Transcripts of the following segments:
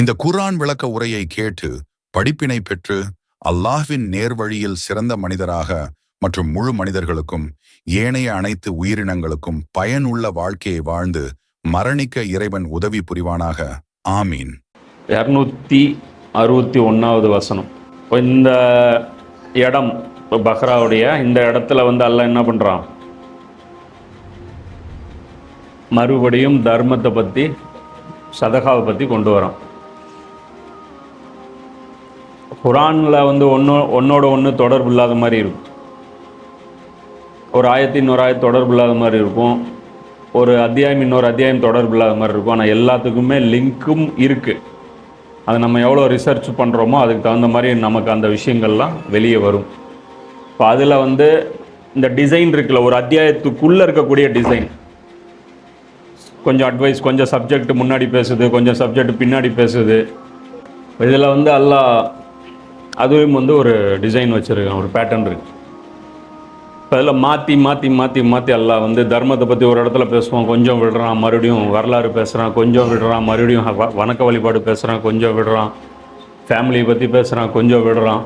இந்த குர்ஆன் விளக்க உரையை கேட்டு படிப்பினை பெற்று அல்லாஹ்வின் நேர்வழியில் சிறந்த மனிதராக மற்றும் முழு மனிதர்களுக்கும் ஏனைய அனைத்து உயிரினங்களுக்கும் பயனுள்ள வாழ்க்கையை வாழ்ந்து மரணிக்க இறைவன் உதவி புரிவானாக. ஆமீன். இரநூத்தி அறுபத்தி ஒன்றாவது வசனம். இந்த இடம் இப்போ பஹ்ராவுடைய இந்த இடத்துல வந்து அல்ல என்ன பண்ணுறான் மறுபடியும் தர்மத்தை பற்றி சதகாவை பற்றி கொண்டு வரான். குரானில் வந்து ஒன்று ஒன்னோட ஒன்று தொடர்பு இல்லாத மாதிரி இருக்கும். ஒரு ஆயத்து இன்னொரு ஆயத்து தொடர்பு இல்லாத மாதிரி இருக்கும். ஒரு அத்தியாயம் இன்னொரு அத்தியாயம் தொடர்பு இல்லாத மாதிரி இருக்கும். ஆனால் எல்லாத்துக்குமே லிங்க்கும் இருக்குது அதை நம்ம எவ்வளோ ரிசர்ச் பண்ணுறோமோ அதுக்கு தகுந்த மாதிரி நமக்கு அந்த விஷயங்கள்லாம் வெளியே வரும். இப்போ அதில் வந்து இந்த டிசைன் இருக்குல்ல ஒரு அத்தியாயத்துக்குள்ளே இருக்கக்கூடிய டிசைன் கொஞ்சம் அட்வைஸ் கொஞ்சம் சப்ஜெக்ட் முன்னாடி பேசுது கொஞ்சம் சப்ஜெக்ட் பின்னாடி பேசுது. இதில் வந்து எல்லாம் அதுவும் வந்து ஒரு டிசைன் வச்சுருக்கேன் ஒரு பேட்டர்ன் இருக்குது இப்போ அதில் மாற்றி மாற்றி மாற்றி மாற்றி எல்லாம் வந்து தர்மத்தை பற்றி ஒரு இடத்துல பேசுவோம் கொஞ்சம் விடுறான் மறுபடியும் வரலாறு பேசுகிறான் கொஞ்சம் விடுறான் மறுபடியும் வணக்க வழிபாடு பேசுகிறான் கொஞ்சம் விடுறான் ஃபேமிலியை பற்றி பேசுகிறான் கொஞ்சம் விடுறான்.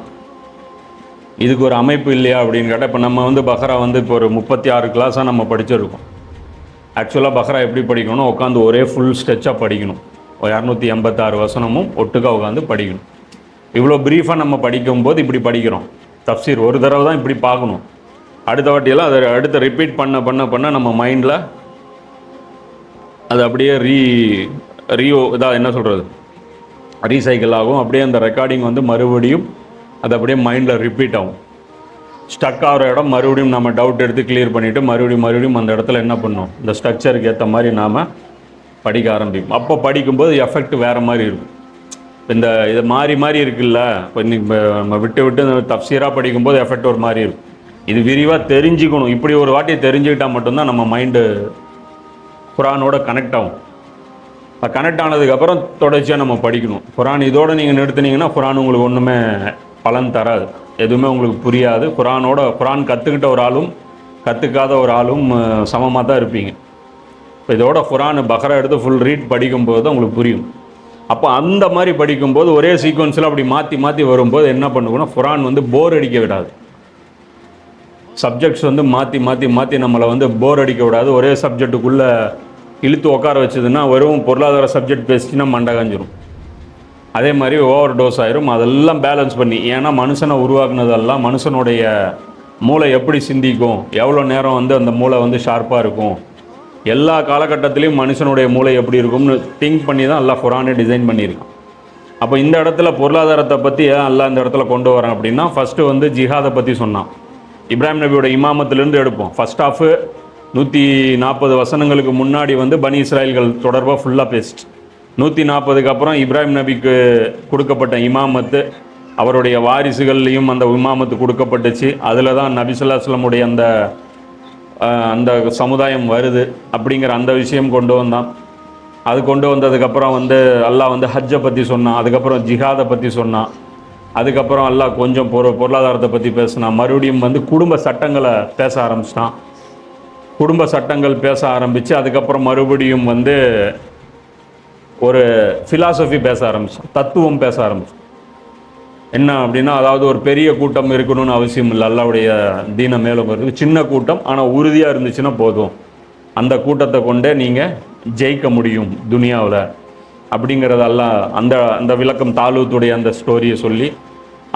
இதுக்கு ஒரு அமைப்பு இல்லையா அப்படின்னு கேட்டால் இப்போ நம்ம வந்து பஹ்ரா வந்து இப்போ ஒரு முப்பத்தி ஆறு கிளாஸாக நம்ம படிச்சிருக்கோம். ஆக்சுவலாக பஹ்ரா எப்படி படிக்கணும் உட்காந்து ஒரே ஃபுல் ஸ்டெச்சாக படிக்கணும். ஒரு இரநூத்தி எண்பத்தாறு வசனமும் ஒட்டுக்கா உட்காந்து படிக்கணும். இவ்வளோ ப்ரீஃபாக நம்ம படிக்கும்போது இப்படி படிக்கிறோம். தப்சீர் ஒரு தடவை தான் இப்படி பார்க்கணும். அடுத்த வாட்டியெல்லாம் அதை அடுத்து ரிப்பீட் பண்ண பண்ண பண்ண நம்ம மைண்டில் அது அப்படியே ரீ ரீஓ இதாக என்ன சொல்கிறது ரீசைக்கிள் ஆகும். அப்படியே அந்த ரெக்கார்டிங் வந்து மறுபடியும் அது அப்படியே மைண்டில் ரிப்பீட் ஆகும். ஸ்டக் ஆகிற இடம் மறுபடியும் நம்ம டவுட் எடுத்து கிளியர் பண்ணிவிட்டு மறுபடியும் மறுபடியும் அந்த இடத்துல என்ன பண்ணோம் இந்த ஸ்ட்ரக்சருக்கு ஏற்ற மாதிரி நாம் படிக்க ஆரம்பிப்போம். அப்போ படிக்கும்போது எஃபெக்ட் வேறு மாதிரி இருக்கும். இந்த இது மாறி மாறி இருக்குல்ல. இப்போ நம்ம விட்டு விட்டு இந்த தப்சீராக படிக்கும்போது எஃபெக்ட் ஒரு மாதிரி இருக்கும். இது விரிவாக தெரிஞ்சுக்கணும். இப்படி ஒரு வாட்டி தெரிஞ்சுக்கிட்டால் மட்டும்தான் நம்ம மைண்டு குரானோட கனெக்ட் ஆகும். கனெக்ட் ஆனதுக்கப்புறம் தொடர்ச்சியாக நம்ம படிக்கணும். குரான் இதோட நீங்கள் நிறுத்துனீங்கன்னா குரான் உங்களுக்கு ஒன்றுமே பலன் தராது. எதுவுமே உங்களுக்கு புரியாது. குரானோட குரான் கற்றுக்கிட்ட ஒரு ஆளும் கற்றுக்காத ஒரு ஆளும் சமமாக தான் இருப்பீங்க. இப்போ இதோட குரான் பக்ரா எடுத்து ஃபுல் ரீட் படிக்கும்போது தான் உங்களுக்கு புரியும். அப்போ அந்த மாதிரி படிக்கும்போது ஒரே சீக்வன்ஸில் அப்படி மாற்றி மாற்றி வரும்போது என்ன பண்ணுவோம்னா ஃபுரான் வந்து போர் அடிக்க விடாது. சப்ஜெக்ட்ஸ் வந்து மாற்றி மாற்றி மாற்றி நம்மளை வந்து போர் அடிக்க விடாது. ஒரே சப்ஜெக்ட்டுக்குள்ளே இழுத்து உட்கார வச்சதுன்னா வெறும் பொருளாதார சப்ஜெக்ட் பேசிச்சுன்னா மண்டகாஞ்சிரும். அதே மாதிரி ஓவர் டோஸ் ஆயிரும். அதெல்லாம் பேலன்ஸ் பண்ணி ஏன்னா மனுஷனை உருவாக்குனதெல்லாம் மனுஷனுடைய மூளை எப்படி சிந்திக்கும்? எவ்வளோ நேரம் வந்து அந்த மூளை வந்து ஷார்ப்பாக இருக்கும்? எல்லா காலகட்டத்திலையும் மனுஷனுடைய மூளை எப்படி இருக்கும்னு திங்க் பண்ணி தான் எல்லாம் குரானே டிசைன் பண்ணியிருக்கான். அப்போ இந்த இடத்துல பொருளாதாரத்தை பற்றி ஏன் எல்லாம் இந்த இடத்துல கொண்டு வரேன் அப்படின்னா ஃபஸ்ட்டு வந்து ஜிஹாதை பற்றி சொன்னான். இப்ராஹிம் நபியோட இமாமத்திலேருந்து எடுப்போம். ஃபர்ஸ்ட் ஆஃப் நூற்றி நாற்பது வசனங்களுக்கு முன்னாடி வந்து பனி இஸ்ராயல்கள் தொடர்பாக ஃபுல்லாக பேஸ்ட் நூற்றி நாற்பதுக்கு அப்புறம் இப்ராஹிம் நபிக்கு கொடுக்கப்பட்ட இமாமத்து அவருடைய வாரிசுகள்லையும் அந்த இமாமத்து கொடுக்கப்பட்டுச்சு. அதில் தான் நபி அந்த அந்த சமுதாயம் வருது அப்படிங்கிற அந்த விஷயம் கொண்டு வந்தான். அது கொண்டு வந்ததுக்கப்புறம் வந்து அல்லாஹ் வந்து ஹஜ்ஜை பற்றி சொன்னான் அதுக்கப்புறம் ஜிஹாதை பற்றி சொன்னான் அதுக்கப்புறம் அல்லாஹ் கொஞ்சம் பொரு பொருளாதாரத்தை பற்றி பேசினான். மறுபடியும் வந்து குடும்ப சட்டங்களை பேச ஆரம்பிச்சிட்டான். குடும்ப சட்டங்கள் பேச ஆரம்பித்து அதுக்கப்புறம் மறுபடியும் வந்து ஒரு ஃபிலாசபி பேச ஆரம்பிச்சோம் தத்துவம் பேச ஆரம்பித்தான் என்ன அப்படின்னா அதாவது ஒரு பெரிய கூட்டம் இருக்கணும்னு அவசியம் இல்லை. அல்லாவுடைய தீன மேலும் இருக்குது சின்ன கூட்டம் ஆனால் உறுதியாக இருந்துச்சுன்னா போதும். அந்த கூட்டத்தை கொண்டே நீங்கள் ஜெயிக்க முடியும் துனியாவில். அப்படிங்கிறதெல்லாம் அந்த அந்த விளக்கம் தாலூத்துடைய அந்த ஸ்டோரியை சொல்லி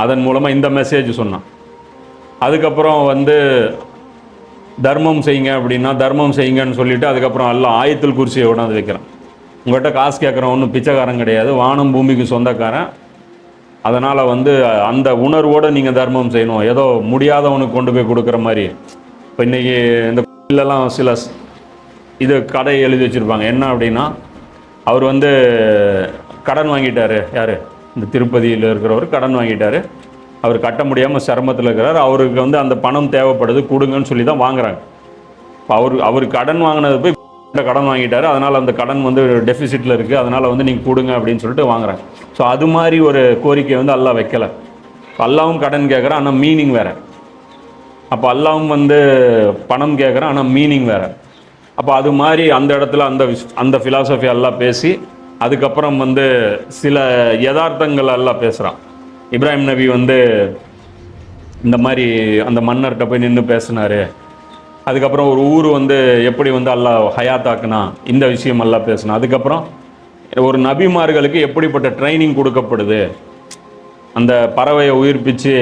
அதன் மூலமாக இந்த மெசேஜ் சொன்னான். அதுக்கப்புறம் வந்து தர்மம் செய்யுங்க அப்படின்னா தர்மம் செய்யுங்கன்னு சொல்லிட்டு அதுக்கப்புறம் எல்லாம் ஆயத்தில் குறிச்சியை உடனே வைக்கிறான். உங்கள்கிட்ட காசு கேட்குறவன் ஒன்றும் பிச்சைக்காரன் கிடையாது. வானம் பூமிக்கு சொந்தக்காரன். அதனால் வந்து அந்த உணர்வோடு நீங்கள் தர்மம் செய்யணும். ஏதோ முடியாதவனுக்கு கொண்டு போய் கொடுக்குற மாதிரி. இப்போ இன்றைக்கி இந்த கோயிலெல்லாம் சில இது கடை எழுதி வச்சுருப்பாங்க. என்ன அப்படின்னா அவர் வந்து கடன் வாங்கிட்டார். யார்? இந்த திருப்பதியில் இருக்கிறவர் கடன் வாங்கிட்டார். அவர் கட்ட முடியாமல் சிரமத்தில் இருக்கிறார். அவருக்கு வந்து அந்த பணம் தேவைப்படுது கொடுங்கன்னு சொல்லி தான் வாங்குறாங்க. அவர் அவர் கடன் வாங்கினது போய் கடன் வாங்கிட்டாரு. அதனால் அந்த கடன் வந்து டெஃபிசிட்டில் இருக்குது அதனால் வந்து நீங்கள் கொடுங்க அப்படின்னு சொல்லிட்டு வாங்குறாங்க. ஸோ அது மாதிரி ஒரு கோரிக்கை வந்து அல்லா வைக்கலை. அல்லாவும் கடன் கேட்குறான் ஆனால் மீனிங் வேறு. அப்போ அல்லாவும் வந்து பணம் கேட்குறான் ஆனால் மீனிங் வேறு. அப்போ அது மாதிரி அந்த இடத்துல அந்த விஷ்- அந்த ஃபிலாசபி எல்லாம் பேசி அதுக்கப்புறம் வந்து சில யதார்த்தங்கள் எல்லாம் பேசுகிறான் இப்ராஹிம் நபி வந்து இந்த மாதிரி அந்த மன்னர்கிட்ட போய் நின்று பேசினாரு. அதுக்கப்புறம் ஒரு ஊர் வந்து எப்படி வந்து அல்லாஹ் ஹயாத்தாக்குனா இந்த விஷயம் எல்லாம் பேசினா. அதுக்கப்புறம் ஒரு நபிமார்களுக்கு எப்படிப்பட்ட ட்ரைனிங் கொடுக்கப்படுது? அந்த பறவையை உயிர்ப்பிச்சு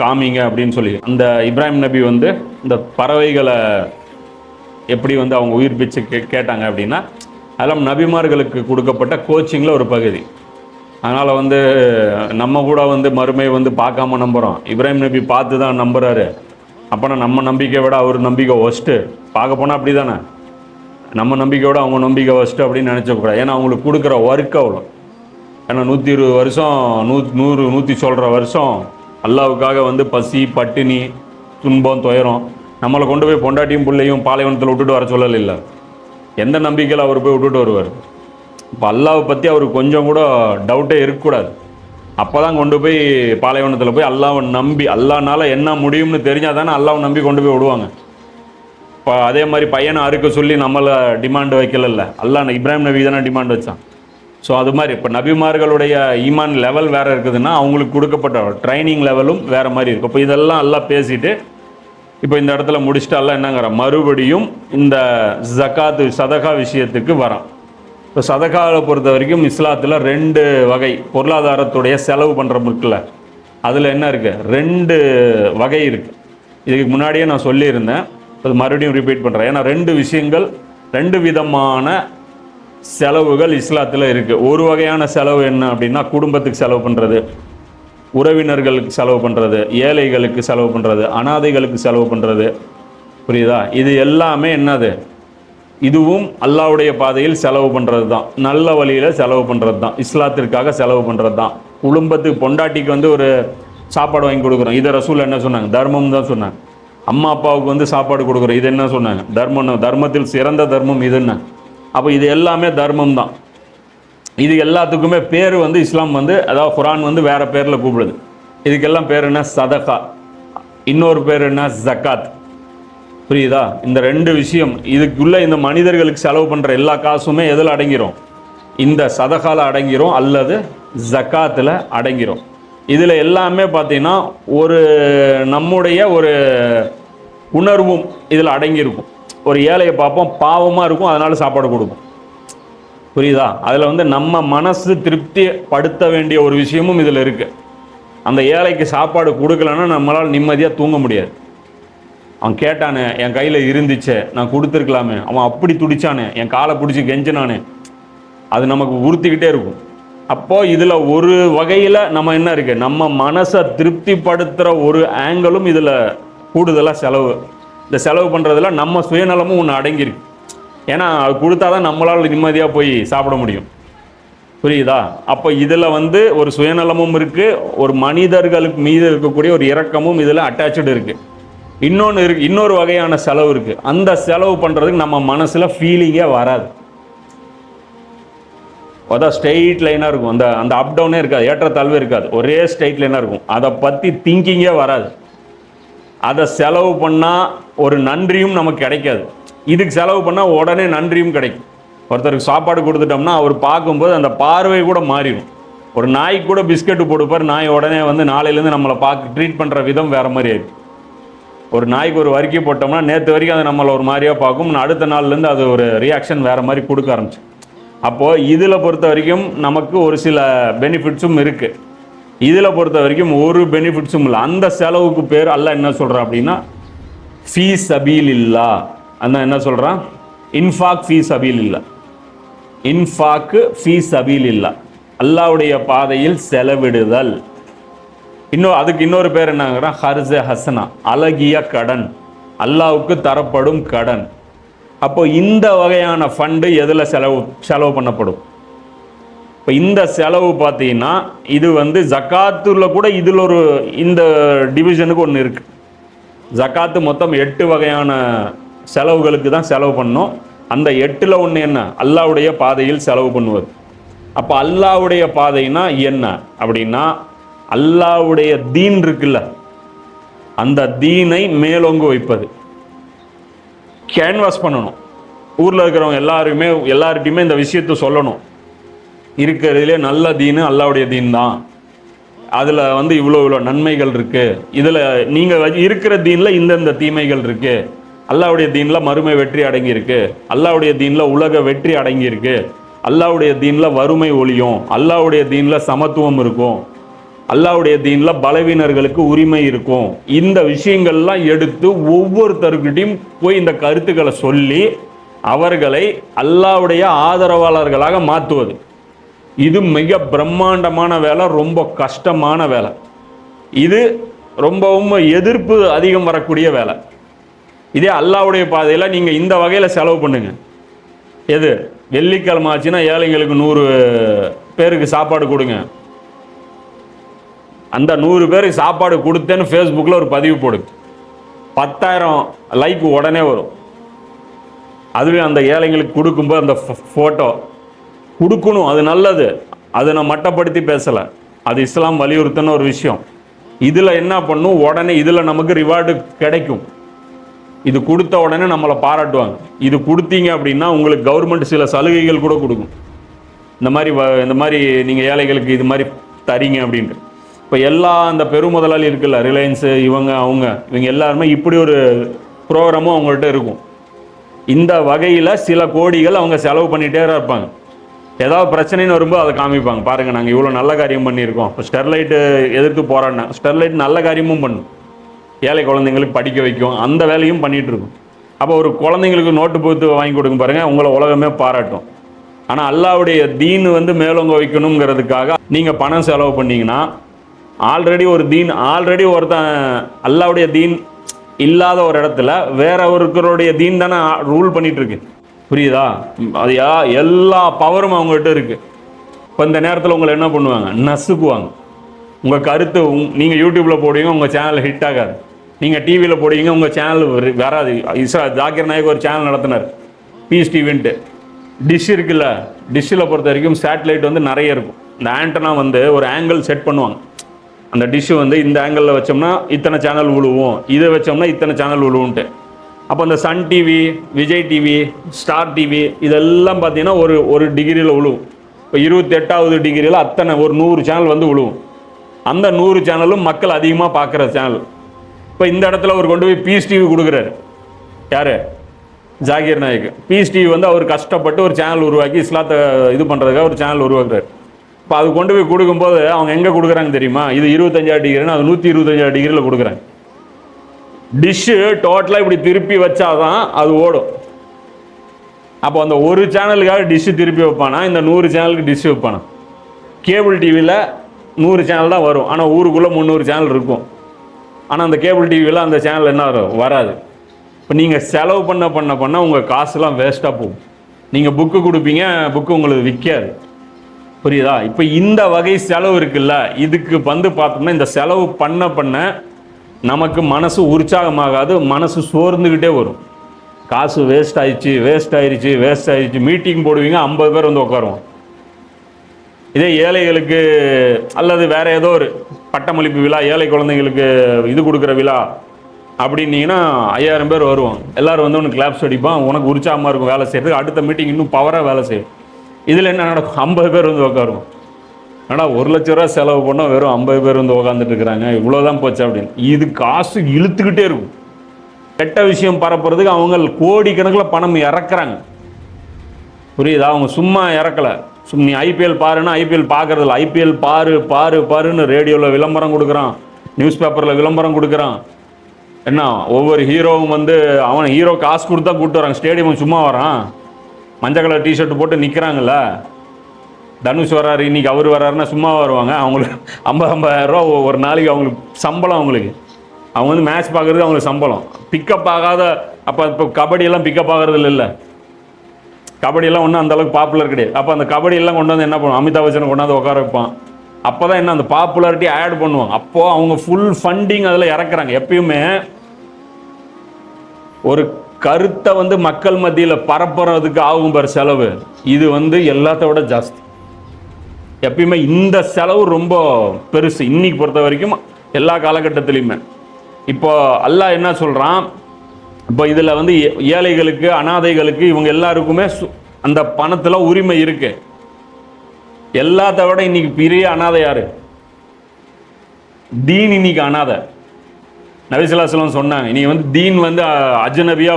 காமிங்க அப்படின்னு சொல்லி. அந்த இப்ராஹிம் நபி வந்து இந்த பறவைகளை எப்படி வந்து அவங்க உயிர்ப்பிச்சு கே கேட்டாங்க அப்படின்னா அதெல்லாம் நபிமார்களுக்கு கொடுக்கப்பட்ட கோச்சிங்கில் ஒரு பகுதி. அதனால் வந்து நம்ம கூட வந்து மறுமை வந்து பார்க்காம நம்புகிறோம் இப்ராஹிம் நபி பார்த்து தான் நம்புகிறாரு அப்போனா நம்ம நம்பிக்கையை விட அவர் நம்பிக்கை ஒஸ்ட்டு பார்க்க போனால் அப்படி தானே நம்ம நம்பிக்கையோட அவங்க நம்பிக்கை ஒஸ்ட்டு அப்படின்னு நினச்சக்கூடாது ஏன்னா அவங்களுக்கு கொடுக்குற ஒர்க் அவ்வளோ. ஏன்னா நூற்றி இருபது வருஷம் நூ நூறு நூற்றி சொல்கிற வருஷம் அல்லாவுக்காக வந்து பசி பட்டினி துன்பம் துயரம் நம்மளை கொண்டு போய் பொண்டாட்டியும் பிள்ளையும் பாலைவனத்தில் விட்டுட்டு வர சொல்லல இல்லை எந்த நம்பிக்கையில் அவர் போய் விட்டுட்டு வருவார்? இப்போ அல்லாவை பற்றி அவருக்கு கொஞ்சம் கூட டவுட்டே இருக்கக்கூடாது. அப்போ தான் கொண்டு போய் பாலைவனத்தில் போய் அல்லாவை நம்பி அல்லானால என்ன முடியும்னு தெரிஞ்சால் தானே அல்லாவை நம்பி கொண்டு போய் விடுவாங்க. இப்போ அதே மாதிரி பையனை அறுக்க சொல்லி நம்மளை டிமாண்ட் வைக்கலல்ல. அல்லாஹ் இப்ராஹிம் நபி தானே டிமாண்ட் வச்சான். ஸோ அது மாதிரி இப்போ நபிமார்களுடைய ஈமான் லெவல் வேறு இருக்குதுன்னா அவங்களுக்கு கொடுக்கப்பட்ட ட்ரைனிங் லெவலும் வேறு மாதிரி இருக்கும். இப்போ இதெல்லாம் எல்லாம் பேசிட்டு இப்போ இந்த இடத்துல முடிச்சுட்டு எல்லாம் என்னங்கிற மறுபடியும் இந்த ஜக்காத்து சதகா விஷயத்துக்கு வரான். இப்போ சதகாவை பொறுத்த வரைக்கும் இஸ்லாத்தில் ரெண்டு வகை பொருளாதாரத்துடைய செலவு பண்ணுற முற்கில் அதில் என்ன இருக்குது ரெண்டு வகை இருக்குது இதுக்கு முன்னாடியே நான் சொல்லியிருந்தேன். அது மறுபடியும் ரிப்பீட் பண்ணுறேன் ஏன்னா ரெண்டு விஷயங்கள் ரெண்டு விதமான செலவுகள் இஸ்லாத்தில் இருக்குது ஒரு வகையான செலவு என்ன அப்படின்னா குடும்பத்துக்கு செலவு பண்ணுறது உறவினர்களுக்கு செலவு பண்ணுறது ஏழைகளுக்கு செலவு பண்ணுறது அனாதைகளுக்கு செலவு பண்ணுறது புரியுதா? இது எல்லாமே என்னது? இதுவும் அல்லாஹ்வுடைய பாதையில் செலவு பண்ணுறது தான் நல்ல வழியில் செலவு பண்ணுறது தான் இஸ்லாத்திற்காக செலவு பண்ணுறது தான் குடும்பத்துக்கு பொண்டாட்டிக்கு வந்து ஒரு சாப்பாடு வாங்கி கொடுக்குறோம். இதை ரசூல் என்ன சொன்னாங்க? தர்மம் தான் சொன்னாங்க. அம்மா அப்பாவுக்கு வந்து சாப்பாடு கொடுக்குறோம். இது என்ன சொன்னாங்க? தர்மம் தர்மத்தில் சிறந்த தர்மம் இது என்ன? அப்போ இது எல்லாமே தர்மம் தான். இது எல்லாத்துக்குமே பேர் வந்து இஸ்லாம் வந்து அதாவது குரான் வந்து வேறு பேரில் கூப்பிடுது. இதுக்கெல்லாம் பேர் என்ன? சதகா. இன்னொரு பேர் என்ன? ஜக்காத். புரியுதா? இந்த ரெண்டு விஷயம் இதுக்குள்ள இந்த மனிதர்களுக்கு செலவு பண்ணுற எல்லா காசுமே எதில் அடங்கிரும்? இந்த சதகால அடங்கிரும் அல்லது ஜக்காத்தில் அடங்கிரும். இதில் எல்லாமே பார்த்தீங்கன்னா ஒரு நம்முடைய ஒரு உணர்வும் இதில் அடங்கியிருக்கும். ஒரு ஏழையை பார்ப்போம் பாவமாக இருக்கும் அதனால் சாப்பாடு கொடுக்கும். புரியுதா? அதில் வந்து நம்ம மனசு திருப்தி படுத்த வேண்டிய ஒரு விஷயமும் இதில் இருக்குது அந்த ஏழைக்கு சாப்பாடு கொடுக்கலன்னா நம்மளால் நிம்மதியாக தூங்க முடியாது. அவன் கேட்டானே என் கையில் இருந்துச்சே நான் கொடுத்துருக்கலாமே. அவன் அப்படி துடிச்சானே என் காலை பிடிச்சி கெஞ்சினானே. அது நமக்கு உறுத்திக்கிட்டே இருக்கும். அப்போது இதில் ஒரு வகையில் நம்ம என்ன இருக்குது நம்ம மனசை திருப்திப்படுத்துகிற ஒரு ஆங்கிளும் இதில் கூடுதலாக செலவு. இந்த செலவு பண்ணுறதுல நம்ம சுயநலமும் ஒன்று அடங்கியிருக்கு. ஏன்னா அது கொடுத்தா தான் நம்மளால் நிம்மதியாக போய் சாப்பிட முடியும். புரியுதா? அப்போ இதில் வந்து ஒரு சுயநலமும் இருக்குது ஒரு மனிதர்களுக்கு மீது இருக்கக்கூடிய ஒரு இரக்கமும் இதில் அட்டாச்சு இருக்குது இன்னொன்று இருக்கு இன்னொரு வகையான செலவு இருக்குது அந்த செலவு பண்ணுறதுக்கு நம்ம மனசில் ஃபீலிங்கே வராது. அதான் ஸ்ட்ரெயிட் லைனாக இருக்கும். அந்த அந்த அப் டவுனே இருக்காது ஏற்றத்தாழ்வே இருக்காது. ஒரே ஸ்ட்ரெயிட் லைனாக இருக்கும். அதை பற்றி திங்கிங்கே வராது. அதை செலவு பண்ணால் ஒரு நன்றியும் நமக்கு கிடைக்காது. இதுக்கு செலவு பண்ணால் உடனே நன்றியும் கிடைக்கும். ஒருத்தருக்கு சாப்பாடு கொடுத்துட்டோம்னா அவர் பார்க்கும்போது அந்த பார்வை கூட மாறிடும். ஒரு நாய்க்கு கூட பிஸ்கெட்டு போடுப்பார் நாய் உடனே வந்து நாளையிலேருந்து நம்மளை பார்க்க ட்ரீட் பண்ணுற விதம் வேறு மாதிரி ஆயிடும். ஒரு நாய்க்கு ஒரு வரிக்கி போட்டோம்னா நேற்று வரைக்கும் அது நம்மளை ஒரு மாதிரியாக பார்க்கும். அடுத்த நாள்லேருந்து அது ஒரு ரியாக்ஷன் வேறு மாதிரி கொடுக்க ஆரம்பிச்சு அப்போது இதில் பொறுத்த வரைக்கும் நமக்கு ஒரு சில பெனிஃபிட்ஸும் இருக்குது இதில் பொறுத்த வரைக்கும் ஒரு பெனிஃபிட்ஸும் இல்லை. அந்த செலவுக்கு பேர் அல்ல என்ன சொல்கிறான் அப்படின்னா ஃபீ சபீல் இல்லா அந்த என்ன சொல்கிறான் இன்ஃபாக் ஃபீ சபீல் இல்லை இன்ஃபாக்கு ஃபீ சபீல் இல்லா அல்லாவுடைய பாதையில் செலவிடுதல். இன்னும் அதுக்கு இன்னொரு பேர் என்னங்கிறான் ஹர்ஸ ஹசனா அழகிய கடன். அல்லாவுக்கு தரப்படும் கடன். அப்போ இந்த வகையான ஃபண்டு எதில் செலவு செலவு பண்ணப்படும்? இப்போ இந்த செலவு பார்த்தீங்கன்னா இது வந்து ஜக்காத்துல கூட இதில் ஒரு இந்த டிவிஷனுக்கு ஒன்று இருக்குது ஜக்காத்து மொத்தம் எட்டு வகையான செலவுகளுக்கு தான் செலவு பண்ணோம். அந்த எட்டில் ஒன்று என்ன? அல்லாவுடைய பாதையில் செலவு பண்ணுவது. அப்போ அல்லாவுடைய பாதைனா என்ன? அப்படின்னா அல்லாவுடைய தீன் இருக்குல்ல அந்த தீனை மேலோங்க வைப்பது. கேன்வாஸ் பண்ணணும். ஊரில் இருக்கிறவங்க எல்லாருமே எல்லார்ட்டையுமே இந்த விஷயத்தை சொல்லணும். இருக்கிறதுலே நல்ல தீனு அல்லாவுடைய தீன் தான் அதில் வந்து இவ்வளோ இவ்வளோ நன்மைகள் இருக்குது இதில் நீங்கள் இருக்கிற தீனில் இந்தந்த தீமைகள் இருக்குது அல்லாவுடைய தீனில் மறுமை வெற்றி அடங்கியிருக்கு. அல்லாவுடைய தீனில் உலக வெற்றி அடங்கியிருக்கு. அல்லாவுடைய தீனில் வறுமை ஒழியும். அல்லாவுடைய தீனில் சமத்துவம் இருக்கும். அல்லாவுடைய தீனில் பலவீனர்களுக்கு உரிமை இருக்கும். இந்த விஷயங்கள்லாம் எடுத்து ஒவ்வொருத்தருக்கிட்டையும் போய் இந்த கருத்துக்களை சொல்லி அவர்களை அல்லாவுடைய ஆதரவாளர்களாக மாற்றுவது இது மிக பிரம்மாண்டமான வேலை ரொம்ப கஷ்டமான வேலை. இது ரொம்பவும் எதிர்ப்பு அதிகம் வரக்கூடிய வேலை. இதே அல்லாவுடைய பாதையில் நீங்கள் இந்த வகையில் செலவு பண்ணுங்கள் எது? வெள்ளிக்கிழமை ஆச்சுன்னா ஏழைங்களுக்கு நூறு பேருக்கு சாப்பாடு கொடுங்க. அந்த நூறு பேருக்கு சாப்பாடு கொடுத்தேன்னு ஃபேஸ்புக்கில் ஒரு பதிவு போடுங்க பத்தாயிரம் லைக் உடனே வரும். அதுவே அந்த ஏழைங்களுக்கு கொடுக்கும்போது அந்த ஃபோட்டோ கொடுக்கணும் அது நல்லது. அதை நான் மட்டப்படுத்தி பேசலை. அது இஸ்லாம் வலியுறுத்தின ஒரு விஷயம். இதில் என்ன பண்ணும்? உடனே இதில் நமக்கு ரிவார்டு கிடைக்கும். இது கொடுத்த உடனே நம்மளை பாராட்டுவாங்க. இது கொடுத்தீங்க அப்படின்னா உங்களுக்கு கவர்மெண்ட் சில சலுகைகள் கூட கொடுக்கும். இந்த மாதிரி வ- இந்த மாதிரி நீங்கள் ஏழைகளுக்கு இது மாதிரி தரீங்க அப்படின்ட்டு. இப்போ எல்லா அந்த பெருமுதலாளி இருக்குல்ல ரிலையன்ஸு இவங்க அவங்க இவங்க எல்லாருமே இப்படி ஒரு ப்ரோக்ராமும் அவங்கள்ட்ட இருக்கும். இந்த வகையில் சில கோடிகள் அவங்க செலவு பண்ணிகிட்டே தான் இருப்பாங்க. ஏதாவது பிரச்சனைன்னு வரும்போது அதை காமிப்பாங்க. பாருங்கள் நாங்கள் இவ்வளோ நல்ல காரியம் பண்ணியிருக்கோம். இப்போ ஸ்டெர்லைட்டு எதிர்த்து போராடினா ஸ்டெர்லைட் நல்ல காரியமும் பண்ணும். ஏழை குழந்தைங்களுக்கு படிக்க வைக்கும். அந்த வேலையும் பண்ணிகிட்ருக்கும் அப்போ ஒரு குழந்தைங்களுக்கு நோட்டு புத்து வாங்கி கொடுங்க பாருங்கள் உங்களை உலகமே பாராட்டும். ஆனால் அல்லாவுடைய தீன் வந்து மேலோங்க வைக்கணுங்கிறதுக்காக நீங்கள் பணம் செலவு பண்ணிங்கன்னா ஆல்ரெடி ஒரு தீன் ஆல்ரெடி ஒருத்தன் அல்லாவுடைய தீன் இல்லாத ஒரு இடத்துல வேற ஒருத்தருடைய தீன் தானே ரூல் பண்ணிட்டு இருக்கு புரியுதா? அதையா அது எல்லா பவரும் அவங்ககிட்ட இருக்கு. இப்போ இந்த நேரத்தில் உங்களை என்ன பண்ணுவாங்க? நசுக்குவாங்க. உங்கள் கருத்து உங் நீங்கள் யூடியூப்பில் போடுவீங்க உங்கள் சேனல் ஹிட் ஆகாது. நீங்கள் டிவியில் போடுவீங்க உங்கள் சேனல் வராது. இஸ்ரா ஜாக்கிர் நாயக் ஒரு சேனல் நடத்தினார். பீஸ் டிவின்ட்டு டிஷ் இருக்குல்ல? டிஷ்ஷில் பொறுத்த வரைக்கும் சேட்டலைட் வந்து நிறைய இருக்கும். இந்த ஆண்டனா வந்து ஒரு ஆங்கிள் செட் பண்ணுவாங்க. அந்த டிஷ்ஷு வந்து இந்த ஆங்கிளில் வச்சோம்னா இத்தனை சேனல் விழுவும் இதை வச்சோம்னா இத்தனை சேனல் விழுவுன்ட்டு அப்போ இந்த Sun TV Vijay TV Star TV இதெல்லாம் பார்த்தீங்கன்னா ஒரு ஒரு டிகிரியில் விழுவும் இப்போ இருபத்தெட்டாவது டிகிரியில் அத்தனை ஒரு நூறு சேனல் வந்து விழுவும் அந்த நூறு சேனலும் மக்கள் அதிகமாக பார்க்குற சேனல் இப்போ இந்த இடத்துல அவர் கொண்டு போய் பீஸ் டிவி கொடுக்குறாரு. யார்? ஜாகிர் நாயக். பீஸ் டிவி வந்து அவர் கஷ்டப்பட்டு ஒரு சேனல் உருவாக்கி இஸ்லாத்தை இது பண்ணுறதுக்காக ஒரு சேனல் உருவாக்குறாரு. இப்போ அது கொண்டு போய் கொடுக்கும்போது அவங்க எங்கே கொடுக்குறாங்க தெரியுமா? இது இருபத்தஞ்சா டிகிரின்னு அது நூற்றி இருபத்தஞ்சா டிகிரியில் கொடுக்குறாங்க டிஷ்ஷு டோட்டலாக இப்படி திருப்பி வச்சாதான் அது ஓடும். அப்போ அந்த ஒரு சேனலுக்காக டிஷ்ஷு திருப்பி வைப்பானா? இந்த நூறு சேனலுக்கு டிஷ்ஷு வைப்பானா? கேபிள் டிவியில் நூறு சேனல் தான் வரும். ஆனால் ஊருக்குள்ளே முந்நூறு சேனல் இருக்கும். ஆனால் அந்த கேபிள் டிவியில் அந்த சேனல் என்ன வரும்? வராது. இப்போ நீங்கள் செலவு பண்ண பண்ண பண்ண உங்கள் காசுலாம் வேஸ்ட்டாக போகும். நீங்கள் புக்கு கொடுப்பீங்க புக்கு உங்களுக்கு விற்காது. புரியுதா? இப்போ இந்த வகை செலவு இருக்குல்ல இதுக்கு வந்து பார்த்தோம்னா இந்த செலவு பண்ண பண்ண நமக்கு மனசு உற்சாகமாகாது மனசு சோர்ந்துக்கிட்டே வரும். காசு வேஸ்ட் ஆயிடுச்சு வேஸ்ட் ஆயிடுச்சு வேஸ்ட் ஆயிடுச்சு மீட்டிங் போடுவீங்க ஐம்பது பேர் வந்து உட்காருவோம். இதே ஏழைகளுக்கு அல்லது வேறு ஏதோ ஒரு பட்டமளிப்பு விழா ஏழை குழந்தைங்களுக்கு இது கொடுக்குற விழா அப்படின்னீங்கன்னா ஐயாயிரம் பேர் வருவாங்க எல்லாரும் வந்து உனக்கு கிளாப்ஸ் அடிப்பான் உனக்கு உற்சாகமாக இருக்கும் வேலை செய்கிறதுக்கு அடுத்த மீட்டிங் இன்னும் பவராக வேலை செய்யும். இதில் என்ன நடக்கும்? ஐம்பது பேர் வந்து உட்காருவோம் ஆனால் ஒரு லட்ச ரூபா செலவு பண்ணால் வெறும் ஐம்பது பேர் வந்து உட்காந்துட்டு இருக்கிறாங்க இவ்வளோதான் போச்சு அப்படின்னு. இது காசு இழுத்துக்கிட்டே இருக்கும். கெட்ட விஷயம் பரப்புறதுக்கு அவங்க கோடிக்கணக்கில் பணம் இறக்குறாங்க. புரியுதா? அவங்க சும்மா இறக்கலை. சும் நீ ஐபிஎல் பாருன்னா ஐபிஎல் பார்க்கறதில்ல. ஐபிஎல் பாரு பாரு பாருன்னு ரேடியோவில் விளம்பரம் கொடுக்குறான். நியூஸ் பேப்பரில் விளம்பரம் கொடுக்குறான். என்ன ஒவ்வொரு ஹீரோவும் வந்து அவன் ஹீரோ காசு கொடுத்தா கூப்பிட்டு வராங்க. ஸ்டேடியம் சும்மா வரான். மஞ்சள் கலர் டிஷர்ட் போட்டு நிற்கிறாங்கள தனுஷ் வராரு இன்னைக்கு அவர் வராருன்னா சும்மா வருவாங்க. அவங்களுக்கு ஐம்பது ஐம்பதாயிரரூவா ஒரு நாளைக்கு அவங்களுக்கு சம்பளம் அவங்களுக்கு. அவங்க வந்து மேட்ச் பார்க்குறது அவங்களுக்கு சம்பளம். பிக்கப் ஆகாத அப்போ இப்போ கபடியெல்லாம் பிக்கப் ஆகிறது இல்லை. கபடியெல்லாம் ஒன்றும் அந்த அளவுக்கு பாப்புலர் கிடையாது. அப்போ அந்த கபடியெல்லாம் கொண்டு வந்து என்ன பண்ணுவோம் அமிதாப் பச்சனை கொண்டாந்து உட்கார வைப்பான். அப்போ தான் என்ன அந்த பாப்புலாரிட்டி ஆட் பண்ணுவாங்க அப்போது அவங்க ஃபுல் ஃபண்டிங் அதில் இறக்குறாங்க. எப்பயுமே ஒரு கருத்தை வந்து மக்கள் மத்தியில் பரப்புறதுக்கு ஆகும் பாரு செலவு. இது வந்து எல்லாத்த விட ஜாஸ்தி. எப்பயுமே இந்த செலவு ரொம்ப பெருசு. இன்னைக்கு பொறுத்த வரைக்கும் எல்லா காலகட்டத்திலையுமே. இப்போ அல்லாஹ் என்ன சொல்கிறான் இப்போ இதில் வந்து ஏ- ஏழைகளுக்கு அனாதைகளுக்கு இவங்க எல்லாருக்குமே சு- அந்த பணத்தில் உரிமை இருக்கு. எல்லாத்த விட இன்னைக்கு பெரிய அனாதை யாரு? தீன் இன்னைக்கு அனாதை. நபிசுல்லாஸ்லாம் சொன்னாங்க இன்னைக்கு வந்து தீன் வந்து அஹ்,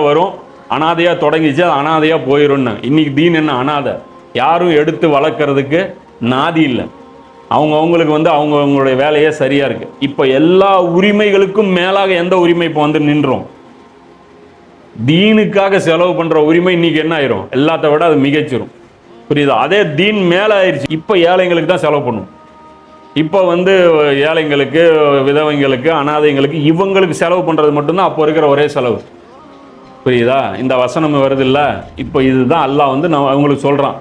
வரும் அனாதையாக தொடங்கிச்சு அது அனாதையாக போயிடும்னு இன்னைக்கு தீன் என்ன அனாதை? யாரும் எடுத்து வளர்க்கறதுக்கு நாதி இல்லை. அவங்க அவங்களுக்கு வந்து அவங்க அவங்களுடைய வேலையே சரியாக இருக்குது இப்போ எல்லா உரிமைகளுக்கும் மேலாக எந்த உரிமை இப்போ வந்து நின்றோம்? தீனுக்காக செலவு பண்ணுற உரிமை இன்னைக்கு என்ன ஆயிரும்? எல்லாத்த விட அது மிகச்சிரும் புரியுதா? அதே தீன் மேலே ஆயிடுச்சு இப்போ ஏழைங்களுக்கு தான் செலவு பண்ணும். இப்போ வந்து ஏழைங்களுக்கு விதவைங்களுக்கு அனாதைங்களுக்கு இவங்களுக்கு செலவு பண்ணுறது மட்டும்தான் அப்போ இருக்கிற ஒரே செலவு. புரியுதா? இந்த வசனம் வருது இல்லை இப்போ இதுதான் அல்லாஹ் வந்து நான் அவங்களுக்கு சொல்கிறான்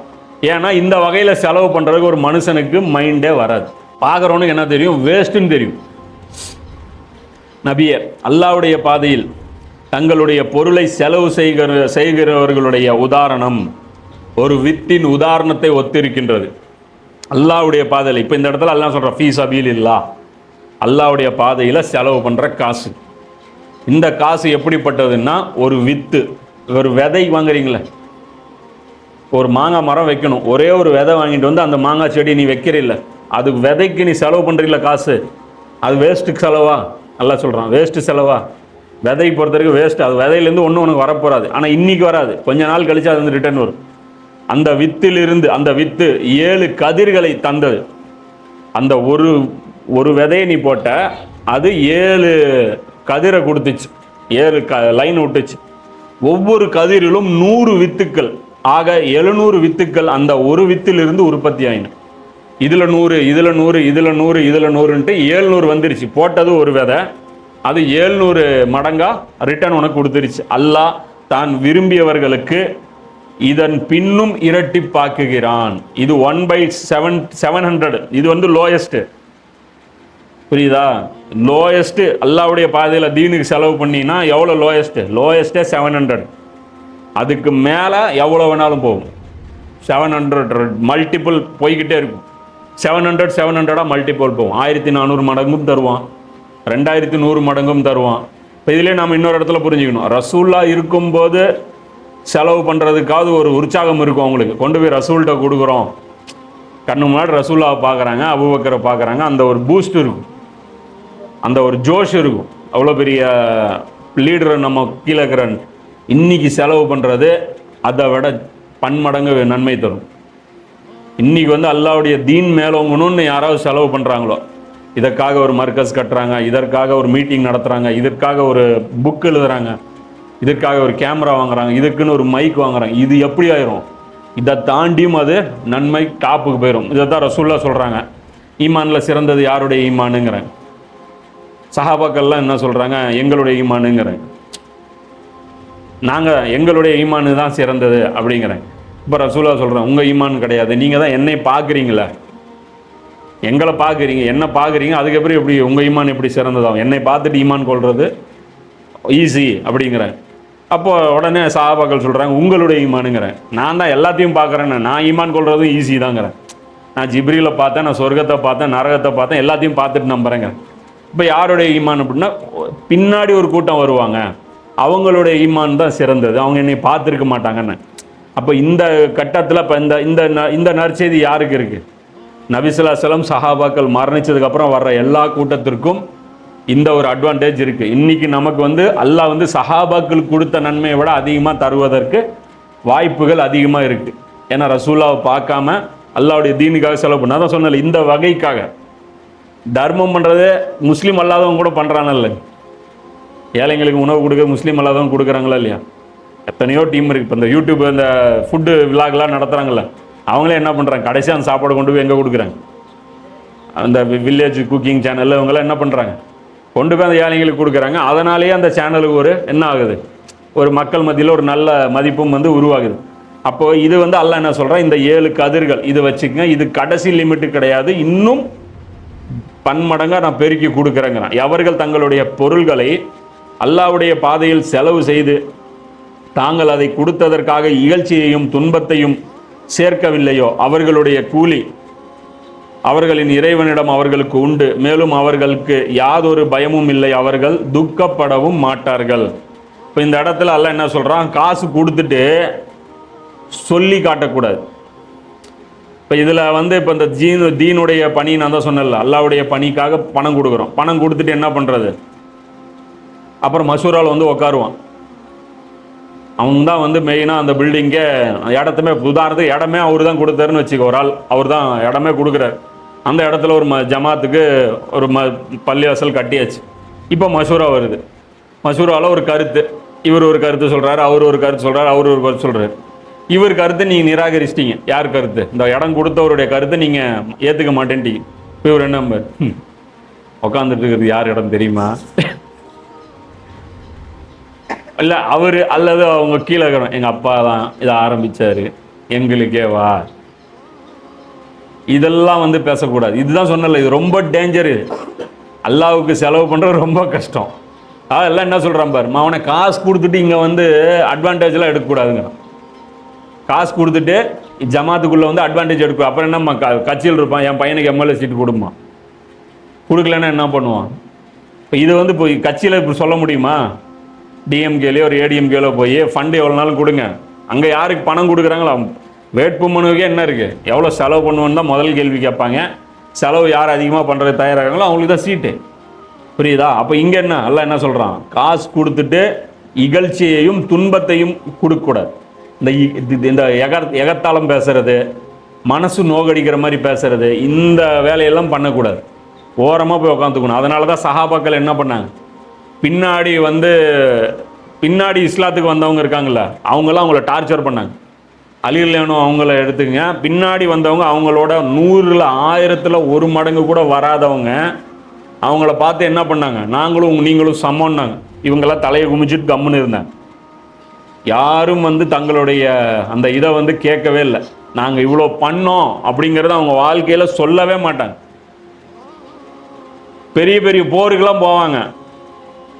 ஏன்னா இந்த வகையில் செலவு பண்ணுறதுக்கு ஒரு மனுஷனுக்கு மைண்டே வராது. பார்க்குறவனுக்கு என்ன தெரியும்? வேஸ்ட்டுன்னு தெரியும். நபியர் அல்லாஹ்வுடைய பாதையில் தங்களுடைய பொருளை செலவு செய்கிற செய்கிறவர்களுடைய உதாரணம் ஒரு வித்தின் உதாரணத்தை ஒத்திருக்கின்றது. அல்லாவுடைய பாதையில் இப்போ இந்த இடத்துல அல்லா சொல்கிற ஃபீஸ் அபீல் இல்லா அல்லாவுடைய பாதையில் செலவு பண்ணுற காசு. இந்த காசு எப்படிப்பட்டதுன்னா ஒரு வித்து ஒரு விதை வாங்குறீங்களே. ஒரு மாங்காய் மரம் வைக்கணும். ஒரே ஒரு விதை வாங்கிட்டு வந்து அந்த மாங்காய் செடி நீ வைக்கிறீல்ல. அது விதைக்கு நீ செலவு பண்ணுறீங்கள காசு. அது வேஸ்ட்டுக்கு செலவா? நல்லா சொல்கிறான் வேஸ்ட்டு செலவா? விதை பொறுத்த வரைக்கும் வேஸ்ட் அது விதையிலேருந்து ஒன்றும் உனக்கு வரப்போகாது ஆனால் இன்றைக்கி வராது. கொஞ்ச நாள் கழிச்சு அது வந்து ரிட்டர்ன் வரும். அந்த வித்திலிருந்து அந்த வித்து ஏழு கதிர்களை தந்தது. அந்த ஒரு ஒரு விதையை நீ போட்ட அது ஏழு கதிரை கொடுத்துச்சு. ஏழு க லைன் விட்டுச்சு. ஒவ்வொரு கதிரிலும் நூறு வித்துக்கள். ஆக எழுநூறு வித்துக்கள் அந்த ஒரு வித்திலிருந்து உற்பத்தி ஆயின. இதில் நூறு இதில் நூறு இதில் நூறு இதில் நூறுன்ட்டு ஏழ்நூறு வந்துருச்சு. போட்டது ஒரு விதை. அது ஏழ்நூறு மடங்காக ரிட்டர்ன் உனக்கு கொடுத்துருச்சு. அல்லாஹ் தான் விரும்பியவர்களுக்கு இதன் பின்னும் இரட்டிப்பாக்குகிறான் இது one by seven seven hundred இது வந்து லோயஸ்ட்டு புரியுதா? லோயஸ்ட்டு அல்லாவுடைய பாதையில் தீனுக்கு செலவு பண்ணினா எவ்வளோ லோயஸ்ட்டு லோயஸ்ட்டே செவன் ஹண்ட்ரட் அதுக்கு மேலே எவ்வளோ வேணாலும் போகும். செவன் ஹண்ட்ரட் மல்டிபிள் போய்கிட்டே இருக்கும். செவன் ஹண்ட்ரட் செவன் ஹண்ட்ரடாக மல்டிபிள் போகும். ஆயிரத்தி நானூறு மடங்கும் தருவான். ரெண்டாயிரத்தி நூறு மடங்கும் தருவான். இப்போ இதிலே நம்ம இன்னொரு இடத்துல புரிஞ்சுக்கணும். ரசூல்லா இருக்கும்போது செலவு பண்ணுறதுக்காவது ஒரு உற்சாகம் இருக்கும் அவங்களுக்கு. கொண்டு போய் ரசூல்கிட்ட கொடுக்குறோம். கண்ணு முன்னாடி ரசூல்லாவை பார்க்குறாங்க அபுபக்கரை பார்க்குறாங்க. அந்த ஒரு பூஸ்ட் இருக்கும். அந்த ஒரு ஜோஷ் இருக்கும். அவ்வளோ பெரிய லீடரை நம்ம கீழே இருக்கிற இன்றைக்கி செலவு பண்ணுறது அதை விட பன்மடங்கு நன்மை தரும். இன்றைக்கி வந்து அல்லாவுடைய தீன் மேலோங்கணும்னு யாராவது செலவு பண்ணுறாங்களோ இதற்காக ஒரு மர்க்கஸ் கட்டுறாங்க இதற்காக ஒரு மீட்டிங் நடத்துகிறாங்க இதற்காக ஒரு புக் எழுதுறாங்க இதற்காக ஒரு கேமரா வாங்குறாங்க இதுக்குன்னு ஒரு மைக் வாங்குறாங்க. இது எப்படி ஆயிரும்? இதை தாண்டியும் அது நன்மை டாப்புக்கு போயிடும் இதை தான் ரசூல்லா சொல்கிறாங்க ஈமானில் சிறந்தது யாருடைய ஈமானுங்கிறாங்க சஹாபாக்கள்லாம் என்ன சொல்கிறாங்க எங்களுடைய ஈமானுங்கிறாங்க நாங்கள் எங்களுடைய ஈமானு தான் சிறந்தது அப்படிங்கிறேன். இப்போ ரசூலா சொல்கிறேன் உங்கள் ஈமான் கிடையாது. நீங்கள் தான் என்னை பார்க்குறீங்களே எங்களை பார்க்குறீங்க என்ன பார்க்குறீங்க அதுக்கப்புறம் எப்படி உங்கள் ஈமான் எப்படி சிறந்ததாகும்? என்னை பார்த்துட்டு ஈமான் கொள்வது ஈஸி அப்படிங்கிறேன். அப்போ உடனே சஹாபாக்கள் சொல்கிறாங்க உங்களுடைய ஈமானுங்கிறேன். நான் தான் எல்லாத்தையும் பார்க்குறேன்னு. நான் ஈமான் கொள்றதும் ஈஸி தாங்கிறேன். நான் ஜிப்ரியில் பார்த்தேன் நான் சொர்க்கத்தை பார்த்தேன் நரகத்தை பார்த்தேன் எல்லாத்தையும் பார்த்துட்டு நம்புறேங்க இப்போ யாருடைய ஈமான் அப்படின்னா பின்னாடி ஒரு கூட்டம் வருவாங்க. அவங்களுடைய ஈமான் தான் சிறந்தது. அவங்க என்னை பார்த்துருக்க மாட்டாங்கன்னு. அப்போ இந்த கட்டத்தில் இப்போ இந்த இந்த ந- இந்த நற்செய்தி யாருக்கு இருக்குது நபிசுல்லாசலம் சஹாபாக்கள் மரணிச்சதுக்கப்புறம் வர்ற எல்லா கூட்டத்திற்கும் இந்த ஒரு அட்வான்டேஜ் இருக்குது இன்றைக்கி நமக்கு வந்து அல்லாஹ் வந்து சஹாபாக்கள் கொடுத்த நன்மையை விட அதிகமாக தருவதற்கு வாய்ப்புகள் அதிகமாக இருக்குது ஏன்னா ரசூல்லாவை பார்க்காம அல்லாவுடைய தீனுக்காக செலவு பண்ண தான் சொன்னல இந்த வகைக்காக. தர்மம் பண்ணுறது முஸ்லீம் அல்லாதவங்க கூட பண்ணுறானல்ல ஏழைங்களுக்கு உணவு கொடுக்க முஸ்லீம் அல்லாதவங்க கொடுக்குறாங்களா இல்லையா? எத்தனையோ டீம் இருக்குது இப்போ இந்த யூடியூப் இந்த ஃபுட்டு விழாக்கெலாம் நடத்துகிறாங்கல்ல அவங்களே என்ன பண்ணுறாங்க கடைசியாக அந்த சாப்பாடு கொண்டு போய் எங்கே கொடுக்குறாங்க? அந்த வில்லேஜ் குக்கிங் சேனலில் இவங்கெல்லாம் என்ன பண்ணுறாங்க கொண்டு போய் அந்த ஏழைங்களுக்கு கொடுக்குறாங்க. அதனாலேயே அந்த சேனலுக்கு ஒரு என்ன ஆகுது? ஒரு மக்கள் மத்தியில் ஒரு நல்ல மதிப்பும் வந்து உருவாகுது. அப்போது இது வந்து அல்ல என்ன சொல்கிறேன் இந்த ஏழு கதிர்கள் இது வச்சுக்கங்க இது கடைசி லிமிட்டு கிடையாது. இன்னும் பன்மடங்காக நான் பெருக்கி கொடுக்குறேங்கிறான். எவர்கள் தங்களுடைய பொருள்களை அல்லாவுடைய பாதையில் செலவு செய்து தாங்கள் அதை கொடுத்ததற்காக இகழ்ச்சியையும் துன்பத்தையும் சேர்க்கவில்லையோ அவர்களுடைய கூலி அவர்களின் இறைவனிடம் அவர்களுக்கு உண்டு. மேலும் அவர்களுக்கு யாதொரு பயமும் இல்லை. அவர்கள் துக்கப்படவும் மாட்டார்கள். இப்போ இந்த இடத்துல எல்லாம் என்ன சொல்கிறான் காசு கொடுத்துட்டு சொல்லி காட்டக்கூடாது. இப்போ இதில் வந்து இப்போ இந்த ஜீன் தீனுடைய பணி நான் தான் சொன்னேன்ல. அல்லாவுடைய பணிக்காக பணம் கொடுக்குறோம். பணம் கொடுத்துட்டு என்ன பண்ணுறது அப்புறம் மசூரால் வந்து உட்காருவான் அவன் தான் வந்து மெயினாக அந்த பில்டிங்கே இடத்துமே உதாரணத்துக்கு இடமே அவர் தான் கொடுத்தாருன்னு வச்சுக்கோ ஒரு ஆள். அவர் தான் இடமே கொடுக்குறாரு. அந்த இடத்துல ஒரு ம ஜமாத்துக்கு ஒரு ம பள்ளிவாசல் கட்டியாச்சு. இப்போ மசூரா வருது. மசூராவில் ஒரு கருத்து. இவர் ஒரு கருத்து சொல்கிறாரு அவர் ஒரு கருத்து சொல்கிறாரு அவர் ஒரு கருத்து சொல்கிறாரு இவர் கருத்தை நீங்கள் நிராகரிச்சிட்டிங்க. யார் கருத்து? இந்த இடம் கொடுத்தவருடைய கருத்தை நீங்கள் ஏற்றுக்க மாட்டேன்ட்டீங்க. இப்போ இவர் என்ன நம்பர்? உட்காந்துட்டு இருக்கிறது யார் இடம் தெரியுமா? இல்லை அவர் அல்லது அவங்க கீழே இருக்கிறோம் எங்கள் அப்பா தான் இதை ஆரம்பித்தார் எங்களுக்கே வா. இதெல்லாம் வந்து பேசக்கூடாது. இதுதான் சொன்னல இது ரொம்ப டேஞ்சரு அல்லாவுக்கு செலவு பண்ணுறது ரொம்ப கஷ்டம். அதெல்லாம் என்ன சொல்கிறான் பாரு அவனை காசு கொடுத்துட்டு இங்கே வந்து அட்வான்டேஜ்லாம் எடுக்கக்கூடாதுங்க காசு கொடுத்துட்டு ஜமாத்துக்குள்ளே வந்து அட்வான்டேஜ் எடுக்கும் அப்புறம் என்னம்மா க கட்சியில் இருப்பான் என் பையனுக்கு எம்எல்ஏ சீட்டு கொடுமா கொடுக்கலன்னா என்ன பண்ணுவான்? இப்போ இது வந்து இப்போ கட்சியில் இப்போ சொல்ல முடியுமா? டிஎம்கேலையோ ஒரு ஏடிஎம்கேலோ போய் ஃபண்டு எவ்வளோ நாளும் கொடுங்க. அங்கே யாருக்கு பணம் கொடுக்குறாங்களோ வேட்பு மனுவுக்கே என்ன இருக்குது எவ்வளோ செலவு பண்ணுவோன்னு தான் முதல் கேள்வி கேட்பாங்க. செலவு யார் அதிகமாக பண்ணுறது தயாராகிறாங்களோ அவங்களுக்கு தான் சீட்டு. புரியுதா? அப்போ இங்கே என்ன? எல்லாம் என்ன சொல்கிறான் காசு கொடுத்துட்டு இகழ்ச்சியையும் துன்பத்தையும் கொடுக்கக்கூடாது. இந்த இ- இந்த எகர் எகத்தாளம் பேசுகிறது மனசு நோகடிக்கிற மாதிரி பேசுகிறது இந்த வேலையெல்லாம் பண்ணக்கூடாது. ஓரமாக போய் உட்காந்துக்கணும் அதனால தான் சஹாபாக்கள் என்ன பண்ணாங்க? பின்னாடி வந்து பின்னாடி இஸ்லாத்துக்கு வந்தவங்க இருக்காங்கள்ல அவங்களாம் அவங்கள டார்ச்சர் பண்ணாங்க. அலிலேனும் அவங்கள எடுத்துக்கங்க. பின்னாடி வந்தவங்க அவங்களோட நூறில் ஆயிரத்தில் ஒரு மடங்கு கூட வராதவங்க அவங்கள பார்த்து என்ன பண்ணாங்க? நாங்களும் நீங்களும் சமம்னாங்க. இவங்கெல்லாம் தலையை குமிச்சிட்டு கம்முன்னு இருந்தாங்க யாரும் வந்து தங்களுடைய அந்த இதை வந்து கேட்கவே இல்லை. நாங்கள் இவ்வளோ பண்ணோம் அப்படிங்கிறத அவங்க வாழ்க்கையில் சொல்லவே மாட்டாங்க. பெரிய பெரிய போருக்கெல்லாம் போவாங்க.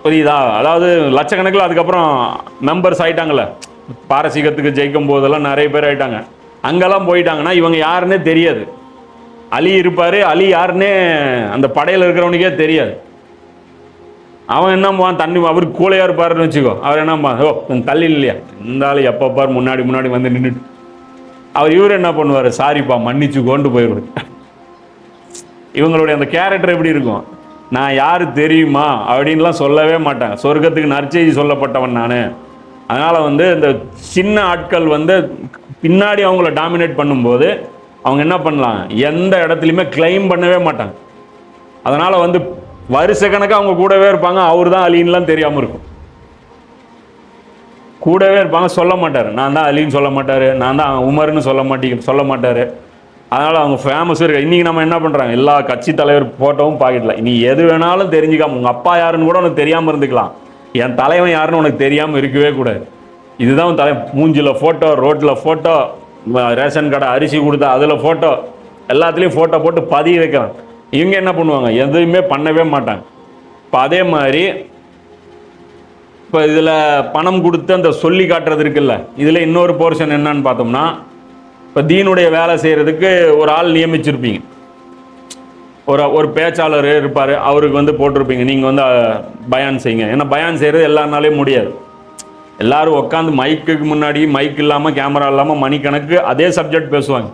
புரியுதா? அதாவது லட்சக்கணக்கில் அதுக்கப்புறம் மெம்பர்ஸ் ஆயிட்டாங்களே பாரசீகத்துக்கு ஜெயிக்கும் போதெல்லாம் நிறைய பேர் ஆயிட்டாங்க. அங்கெல்லாம் போயிட்டாங்கன்னா இவங்க யாருன்னே தெரியாது. அலி இருப்பார் அலி யாருன்னே அந்த படையில் இருக்கிறவனுக்கே தெரியாது. அவன் என்னம்மா தண்ணி அவர் கூலையாக இருப்பாருன்னு வச்சுக்கோ. அவர் என்னம்மா ஓ தள்ளி இல்லையா? இருந்தாலும் எப்போ பார் முன்னாடி முன்னாடி வந்து நின்றுட்டு அவர் இவர் என்ன பண்ணுவார்? சாரிப்பா மன்னிச்சு கொண்டு போயிடுவார் இவங்களுடைய அந்த கேரக்டர் எப்படி இருக்கும்? நான் யார் தெரியுமா? அப்படின்லாம் சொல்லவே மாட்டேன் சொர்க்கத்துக்கு நற்செய்தி சொல்லப்பட்டவன் நான். அதனால் வந்து இந்த சின்ன ஆட்கள் வந்து பின்னாடி அவங்கள டாமினேட் பண்ணும்போது அவங்க என்ன பண்ணலாம்? எந்த இடத்துலையுமே கிளைம் பண்ணவே மாட்டாங்க. அதனால் வந்து வருஷ கணக்காக அவங்க கூடவே இருப்பாங்க. அவர் தான் அலின்லாம் தெரியாமல் இருக்கும். கூடவே இருப்பாங்க. சொல்ல மாட்டார். நான் தான் அலின்னு சொல்ல மாட்டார். நான் தான் உமர்னு சொல்ல மாட்டேங்க சொல்ல மாட்டார். அதனால் அவங்க ஃபேமஸும் இருக்கு. இன்றைக்கி நம்ம என்ன பண்ணுறாங்க எல்லா கட்சி தலைவர் ஃபோட்டோவும் பாக்கெட்டில் நீ எது வேணாலும் தெரிஞ்சுக்காம உங்கள் அப்பா யாருன்னு கூட உனக்கு தெரியாமல் இருந்துக்கலாம். என் தலைவன் யாருன்னு உனக்கு தெரியாமல் இருக்கவே கூடாது. இதுதான் உன் தலை மூஞ்சில் ஃபோட்டோ ரோட்டில் ஃபோட்டோ ரேஷன் கடை அரிசி கொடுத்தா அதில் ஃபோட்டோ எல்லாத்துலேயும் ஃபோட்டோ போட்டு பதிய வைக்கிறான் இவங்க என்ன பண்ணுவாங்க? எதுவுமே பண்ணவே மாட்டாங்க. இப்போ அதே மாதிரி இப்போ இதில் பணம் கொடுத்து அந்த சொல்லி காட்டுறது இருக்குல்ல இதில் இன்னொரு போர்ஷன் என்னன்னு பார்த்தோம்னா இப்போ தீனுடைய வேலை செய்கிறதுக்கு ஒரு ஆள் நியமிச்சிருப்பீங்க. ஒரு ஒரு பேச்சாளர் இருப்பார் அவருக்கு வந்து போட்டிருப்பீங்க. நீங்கள் வந்து பயான் செய்யுங்க. ஏன்னா பயான் செய்கிறது எல்லாருனாலே முடியாது. எல்லோரும் உட்காந்து மைக்குக்கு முன்னாடி மைக் இல்லாமல் கேமரா இல்லாமல் மணிக்கணக்கு அதே சப்ஜெக்ட் பேசுவாங்க.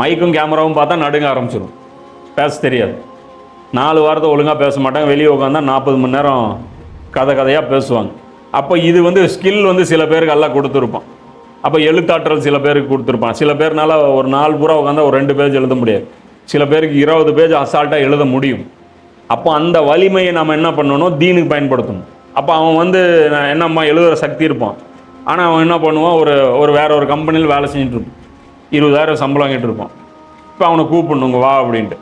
மைக்கும் கேமராவும் பார்த்தா நடுங்க ஆரம்பிச்சிடும் பேச தெரியாது. நாலு வாரத்தை ஒழுங்காக பேச மாட்டாங்க. வெளியே உட்காந்தா நாற்பது மணி நேரம் கதை கதையாக பேசுவாங்க. அப்போ இது வந்து ஸ்கில் வந்து சில பேருக்கு எல்லாம் கொடுத்துருப்பான். அப்போ எழுத்தாற்றல் சில பேருக்கு கொடுத்துருப்பான். சில பேர்னால ஒரு நாள் பூரா உட்காந்தா ஒரு ரெண்டு பேஜ் எழுத முடியாது. சில பேருக்கு இருபது பேஜ் அசால்ட்டாக எழுத முடியும். அப்போ அந்த வலிமையை நம்ம என்ன பண்ணணும்? தீனுக்கு பயன்படுத்தணும். அப்போ அவன் வந்து நான் என்னம்மா எழுதுகிற சக்தி இருப்பான். ஆனால் அவன் என்ன பண்ணுவான்? ஒரு ஒரு வேற ஒரு கம்பெனியில் வேலை செஞ்சுட்டு இருப்பான். இருபதாயிரம் சம்பளம் வாங்கிட்டு இருப்பான். இப்போ அவனை கூப்பிடணுங்க வா அப்படின்ட்டு.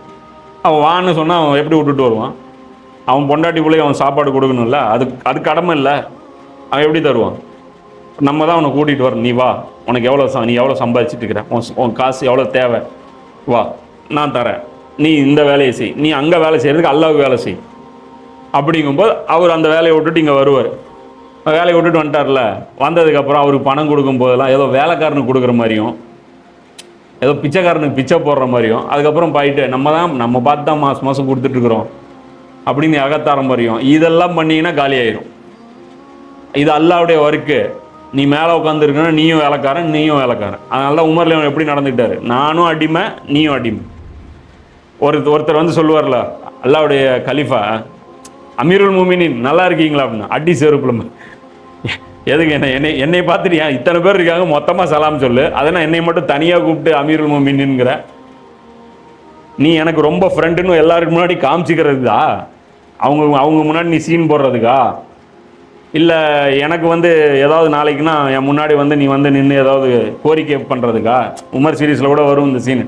அவன் வான்னு சொன்னால் அவன் எப்படி விட்டுட்டு வருவான்? அவன் பொண்டாட்டி பிள்ளைக்கு அவன் சாப்பாடு கொடுக்கணும்ல? அது அது கடமை இல்லை. அவன் எப்படி தருவான்? நம்ம தான் அவனை கூட்டிகிட்டு வரோம் நீ வா. உனக்கு எவ்வளோ நீ எவ்வளோ சம்பாதிச்சிட்டு இருக்கிற? உன் உன் காசு எவ்வளோ தேவை? வா. நான் தரேன். நீ இந்த வேலையை செய். நீ அங்கே வேலை செய்கிறதுக்கு அல்லாவுக்கு வேலை செய். அப்படிங்கும்போது அவர் அந்த வேலையை விட்டுட்டு இங்கே வருவார். வேலையை விட்டுட்டு வந்துட்டார்ல. வந்ததுக்கப்புறம் அவருக்கு பணம் கொடுக்கும் போதெல்லாம் ஏதோ வேலைக்காரனுக்கு கொடுக்குற மாதிரியும் ஏதோ பிச்சைக்காரனுக்கு பிச்சை போடுற மாதிரியும் அதுக்கப்புறம் போயிட்டு நம்ம தான் நம்ம பார்த்து தான் மாதம் மாதம் கொடுத்துட்ருக்குறோம் அப்படின்னு அகத்தார மாதிரியும் இதெல்லாம் பண்ணீங்கன்னா காலியாயிரும். இது அல்லாவுடைய ஒர்க்கு நீ மேலே உட்காந்துருக்கணும் நீயும் வேலைக்காரன் நீயும் வேலைக்காரன். அதனால தான் உமர்ல எப்படி நடந்துக்கிட்டாரு? நானும் அடிமை நீயும் அடிமை. ஒரு ஒருத்தர் வந்து சொல்லுவார்ல அல்லாவுடைய கலிஃபா அமீருல் மூமினின் நல்லா இருக்கீங்களா? அப்படின்னு அடி செருப்புலம் எதுக்கு என்ன என்னை என்னை பார்த்துட்டியா இத்தனை பேர் இருக்காங்க? மொத்தமாக சலாம் சொல்லு. அதை நான் என்னை மட்டும் தனியாக கூப்பிட்டு அமீருல் மூமின்ங்கிற நீ எனக்கு ரொம்ப ஃப்ரெண்டுன்னு எல்லாருக்கு முன்னாடி காமிச்சிக்கிறதுக்கா? அவங்க அவங்க முன்னாடி நீ சீன் போடுறதுக்கா? இல்லை எனக்கு வந்து ஏதாவது நாளைக்குன்னா என் முன்னாடி வந்து நீ வந்து நின்று ஏதாவது கோரிக்கை பண்ணுறதுக்கா உமர் சீரீஸில் கூட வரும் இந்த சீன்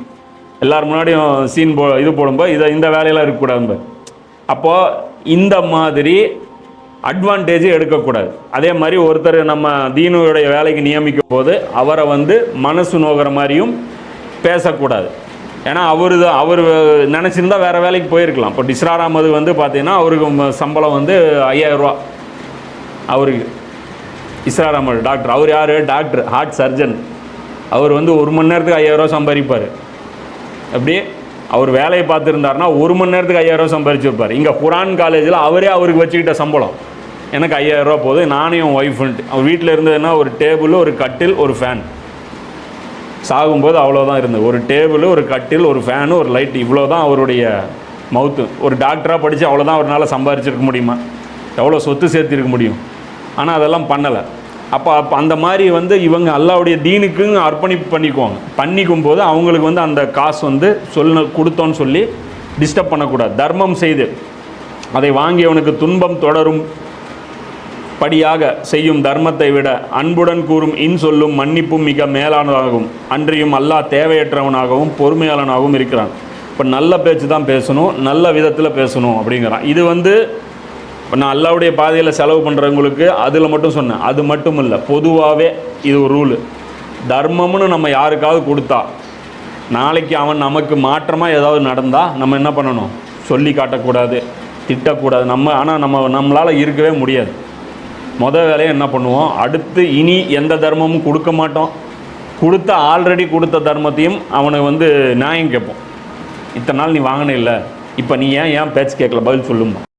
எல்லார் முன்னாடியும் சீன் போ இது போடும்போது இதை இந்த வேலையெல்லாம் இருக்கக்கூடாது அப்போது இந்த மாதிரி அட்வான்டேஜ் எடுக்கக்கூடாது. அதே மாதிரி ஒருத்தர் நம்ம தீனுடைய வேலைக்கு நியமிக்கும் போது அவரை வந்து மனசு நோகிற மாதிரியும் பேசக்கூடாது. ஏன்னா அவர் அவர் நினச்சிருந்தா வேறு வேலைக்கு போயிருக்கலாம். இப்போ டிஸ்ரார் அகமது வந்து பார்த்தீங்கன்னா அவருக்கு சம்பளம் வந்து 5000 அவர் அவருக்கு டாக்டர். அவர் யார்? டாக்டர் ஹார்ட் சர்ஜன் அவர் வந்து ஒரு மணி நேரத்துக்கு 5000 ரூபா சம்பாதிப்பார். அப்படியே அவர் வேலையை பார்த்துருந்தாருன்னா ஒரு மணி நேரத்துக்கு 5000 ரூபா சம்பாதிச்சிருப்பார் இங்கே குரான் காலேஜில் அவரே அவருக்கு வச்சுக்கிட்ட சம்பளம். எனக்கு 5000 ரூபா போகுது நானும் என் ஒய்ஃபுன்ட்டு அவர் வீட்டில் இருந்ததுன்னா ஒரு டேபிள் ஒரு கட்டில் ஒரு ஃபேன் சாகும்போது அவ்வளோதான் இருந்தது. ஒரு டேபிள் ஒரு கட்டில் ஒரு ஃபேனு ஒரு லைட் இவ்வளோ தான் அவருடைய மவுத்து ஒரு டாக்டராக படித்து அவ்வளோதான் அவரால் சம்பாரிச்சிருக்க முடியுமா? எவ்வளோ சொத்து சேர்த்திருக்க முடியும்? ஆனால் அதெல்லாம் பண்ணலை. அப்போ அப்போ அந்த மாதிரி வந்து இவங்க அல்லாவுடைய தீனுக்குன்னு அர்ப்பணிப்பு பண்ணிக்குவாங்க. பண்ணிக்கும் போது அவங்களுக்கு வந்து அந்த காசு வந்து சொல்ல கொடுத்தோன்னு சொல்லி டிஸ்டர்ப் பண்ணக்கூடாது. தர்மம் செய்து அதை வாங்கியவனுக்கு துன்பம் தொடரும் படியாக செய்யும் தர்மத்தை விட அன்புடன் கூறும் இன் சொல்லும் மன்னிப்பும் மிக மேலானதாகும். அன்றியும் அல்லாஹ் தேவையற்றவனாகவும் பொறுமையாளனாகவும் இருக்கிறான். இப்போ நல்ல பேச்சு தான் பேசணும் நல்ல விதத்தில் பேசணும் அப்படிங்கிறான். இது வந்து இப்போ நான் அல்லாவுடைய பாதையில் செலவு பண்ணுறவங்களுக்கு அதில் மட்டும் சொன்னேன். அது மட்டும் இல்லை பொதுவாகவே இது ஒரு ரூலு தர்மம்னு நம்ம யாருக்காவது கொடுத்தா நாளைக்கு அவன் நமக்கு மாற்றமாக ஏதாவது நடந்தால் நம்ம என்ன பண்ணணும்? சொல்லி காட்டக்கூடாது திட்டக்கூடாது. நம்ம ஆனால் நம்ம நம்மளால் இருக்கவே முடியாது. மொதல் வேலையை என்ன பண்ணுவோம்? அடுத்து இனி எந்த தர்மமும் கொடுக்க மாட்டோம். கொடுத்த ஆல்ரெடி கொடுத்த தர்மத்தையும் அவனுக்கு வந்து நியாயம் கேட்போம். இத்தனை நாள் நீ வாங்கின இல்லை. இப்போ நீ ஏன் ஏன் பேச்சு கேட்கல? பதில் சொல்லுமா?